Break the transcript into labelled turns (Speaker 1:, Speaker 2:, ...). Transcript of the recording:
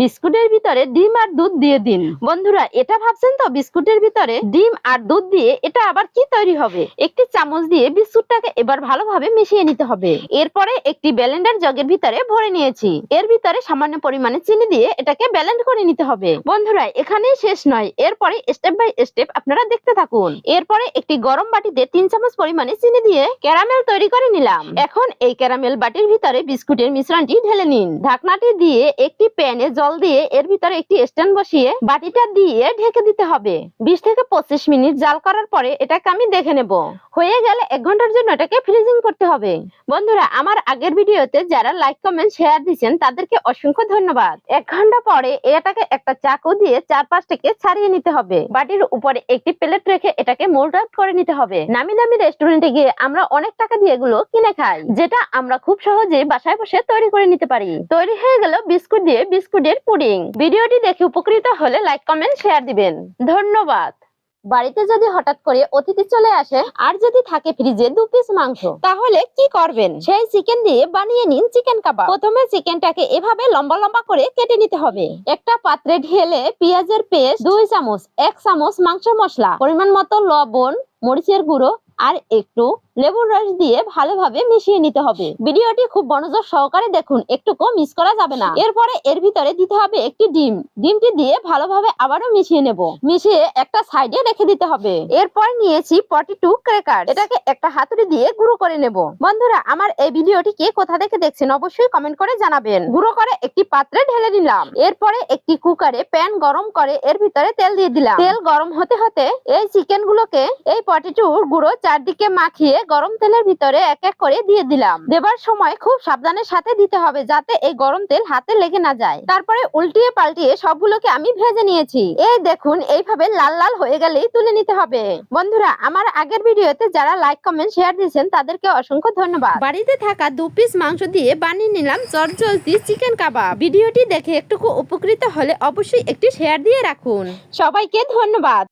Speaker 1: বিস্কুটের ভিতরে ডিম আর দুধ দিয়ে দিন। বন্ধুরা, এটা ভাবছেন তো? বিস্কুটের ভিতরে ডিম আর দুধ দিয়ে এটা আবার কি তৈরি হবে? একটি চামচ দিয়ে বিস্কুটটাকে এবার ভালোভাবে মিশিয়ে নিতে হবে। এরপরে একটি ব্যালেন্ডার জগের ভিতরে ভরে নিয়েছি। এর ভিতরে সামান্য পরিমাণে চিনি দিয়ে এটাকে ব্যালেন্ড করে নিতে হবে। বন্ধুরা, এখানেই শেষ নয়। এরপরে স্টেপ বাই স্টেপ আপনারা দেখতে থাকুন। এরপরে একটি গরম বাটিতে তিন চামচ পরিমাণে চিনি দিয়ে ক্যারামেল তৈরি করে নিলাম। এখন এই ক্যারামেল বাটির ভিতরে বিস্কুটের মিশ্রণটি ঢেলে নিন। ঢাকনাটি দিয়ে একটি প্যানে জল দিয়ে এর ভিতরে একটি স্ট্যান্ড বসিয়ে বাটিটা দিয়ে ঢেকে দিতে হবে। বিশ থেকে পঁচিশ মিনিট জাল করার পরে এটাকে আমি দেখে নেব। হয়ে গেলে এক ঘণ্টার জন্য এটাকে ফ্রিজিং করতে হবে। বন্ধুরা, আমার আগের ভিডিওতে যারা লাইক কমেন্ট শেয়ার দিচ্ছেন তাদেরকে অসংখ্য ধন্যবাদ। এক ঘণ্টা পরে এটাকে একটা চাকু দিয়ে চার পাঁচটাকে ছাড়িয়ে নিতে হবে। বাটির উপরে একটি প্লেট রেখে এটাকে মোল্ড আউট করে নিতে হবে। নামি দামি রেস্টুরেন্টে গিয়ে আমরা অনেক টাকা দিয়ে এগুলো কিনে খাই, যেটা আমরা খুব সহজে বাসায় বসে তৈরি করে নিতে পারি। তৈরি হয়ে গেল বিস্কুট দিয়ে বিস্কুটের পুডিং। ভিডিওটি দেখে উপকৃত হলে লাইক, কমেন্ট, শেয়ার দিবেন। ধন্যবাদ। বাড়িতে যদি হঠাৎ করে অতিথি চলে আসে, আর যদি থাকে ফ্রিজে দু পিস মাংস, তাহলে কি করবেন? সেই চিকেন দিয়ে বানিয়ে নিন চিকেন কাবাব। প্রথমে চিকেনটাকে এভাবে লম্বা লম্বা করে কেটে নিতে হবে। একটা পাত্রে ঢেলে পেঁয়াজের পেস্ট, দুই চামচ, এক চামচ মাংস মশলা, পরিমাণ মতো লবণ, মরিচের গুঁড়ো, আর একটু লেবুর রস দিয়ে ভালোভাবে মিশিয়ে নিতে হবে। ভিডিওটি খুব মনোযোগ সহকারে দেখুন, একটুকু মিস করা যাবে না। এরপরে এর ভিতরে দিতে হবে একটি ডিম। ডিমটি দিয়ে ভালোভাবে আবারও মিশিয়ে নেব। মিশিয়ে একটা সাইডে রেখে দিতে হবে। এরপর নিয়েছি পটি টু ক্রেকার এটাকে একটা হাতুড়ি দিয়ে গুঁড়ো করে নেব। বন্ধুরা, আমার এই ভিডিওটি কে কোথা থেকে দেখছেন অবশ্যই কমেন্ট করে জানাবেন। গুঁড়ো করে একটি পাত্রে ঢেলে নিলাম। এরপরে একটি কুকারে প্যান গরম করে এর ভিতরে তেল দিয়ে দিলাম। তেল গরম হতে হতে এই চিকেন গুলোকে এই পটেটোর গুঁড়ো চারদিকে মাখিয়ে গরম তেলের ভিতরে এক এক করে দিয়ে দিলাম। দেবার সময় খুব সাবধানের সাথে দিতে হবে যাতে এই গরম তেল হাতে লেগে না যায়। তারপরে উল্টিয়ে পাল্টিয়ে সবগুলোকে আমি ভেজে নিয়েছি। এই দেখুন, এইভাবে লাল লাল হয়ে গেলেই তুলে নিতে হবে। বন্ধুরা, আমার আগের ভিডিওতে যারা লাইক, কমেন্ট, শেয়ার দিয়েছেন, তাদেরকে অসংখ্য ধন্যবাদ। বাড়িতে থাকা দু পিস মাংস দিয়ে বানিয়ে নিলাম চটজলদি চিকেন কাবাব। ভিডিওটি দেখে একটুকু উপকৃত হলে অবশ্যই একটি শেয়ার দিয়ে রাখুন। সবাইকে ধন্যবাদ।